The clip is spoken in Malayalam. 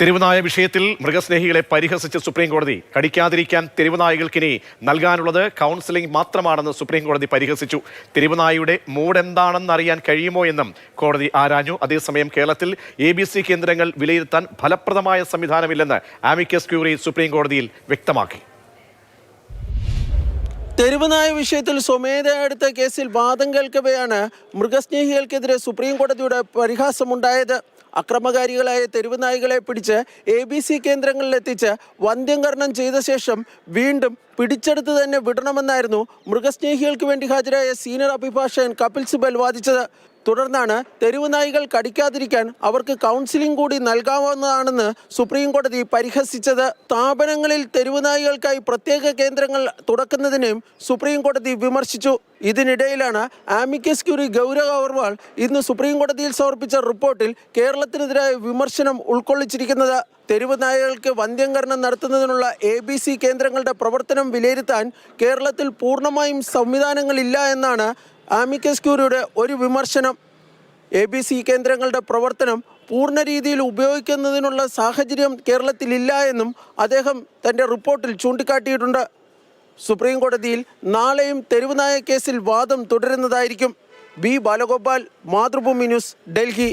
തെരുവുനായ വിഷയത്തിൽ മൃഗസ്നേഹികളെ പരിഹസിച്ച് സുപ്രീം കോടതി കടിക്കാതിരിക്കാൻ തെരുവുനായകൾക്കിനി നൽകാനുള്ളത് കൗൺസിലിംഗ് മാത്രമാണെന്ന് സുപ്രീം കോടതി പരിഹസിച്ചു. തെരുവുനായയുടെ മൂടെന്താണെന്ന് അറിയാൻ കഴിയുമോ എന്നും കോടതി ആരാഞ്ഞു. അതേസമയം കേരളത്തിൽ എ കേന്ദ്രങ്ങൾ വിലയിരുത്താൻ ഫലപ്രദമായ സംവിധാനമില്ലെന്ന് ആമിക്കസ് ക്യൂറി സുപ്രീം കോടതിയിൽ വ്യക്തമാക്കി. തെരുവുനായ വിഷയത്തിൽ സ്വമേധയാ എടുത്ത കേസിൽ വാദം കേൾക്കവെയാണ് മൃഗസ്നേഹികൾക്കെതിരെ സുപ്രീം കോടതിയുടെ പരിഹാസമുണ്ടായത്. അക്രമകാരികളായ തെരുവുനായികളെ പിടിച്ച് എ ബി സി കേന്ദ്രങ്ങളിലെത്തിച്ച് വന്ധ്യംകരണം ചെയ്ത ശേഷം വീണ്ടും പിടിച്ചെടുത്ത് തന്നെ വിടണമെന്നായിരുന്നു മൃഗസ്നേഹികൾക്ക് വേണ്ടി ഹാജരായ സീനിയർ അഭിഭാഷകൻ കപിൽ സിബൽ വാദിച്ചത്. തുടർന്നാണ് തെരുവുനായികൾ കടിക്കാതിരിക്കാൻ അവർക്ക് കൗൺസിലിംഗ് കൂടി നൽകാവുന്നതാണെന്ന് സുപ്രീം കോടതി പരിഹസിച്ചത്. സ്ഥാപനങ്ങളിൽ തെരുവുനായികൾക്കായി പ്രത്യേക കേന്ദ്രങ്ങൾ തുറക്കുന്നതിനെയും സുപ്രീം കോടതി വിമർശിച്ചു. ഇതിനിടയിലാണ് ആമിക്കസ് ക്യൂറി ഗൗരവ് അഗർവാൾ ഇന്ന് സുപ്രീം കോടതിയിൽ സമർപ്പിച്ച റിപ്പോർട്ടിൽ കേരളത്തിനെതിരായ വിമർശനം ഉൾക്കൊള്ളിച്ചിരിക്കുന്നത് തെരുവ് നായകൾക്ക് വന്ധ്യംകരണം നടത്തുന്നതിനുള്ള എ ബി സി കേന്ദ്രങ്ങളുടെ പ്രവർത്തനം വിലയിരുത്താൻ കേരളത്തിൽ പൂർണമായും സംവിധാനങ്ങളില്ല എന്നാണ് ആമിക്കസ് ഒരു വിമർശനം. എ ബി സി കേന്ദ്രങ്ങളുടെ പ്രവർത്തനം പൂർണ രീതിയിൽ ഉപയോഗിക്കുന്നതിനുള്ള സാഹചര്യം കേരളത്തിലില്ല എന്നും അദ്ദേഹം തന്റെ റിപ്പോർട്ടിൽ ചൂണ്ടിക്കാട്ടിയിട്ടുണ്ട്. സുപ്രീം കോടതിയിൽ നാളെയും തെരുവുനായ കേസിൽ വാദം തുടരുന്നതായിരിക്കും. B Balagopal Mathrubhumi news Delhi.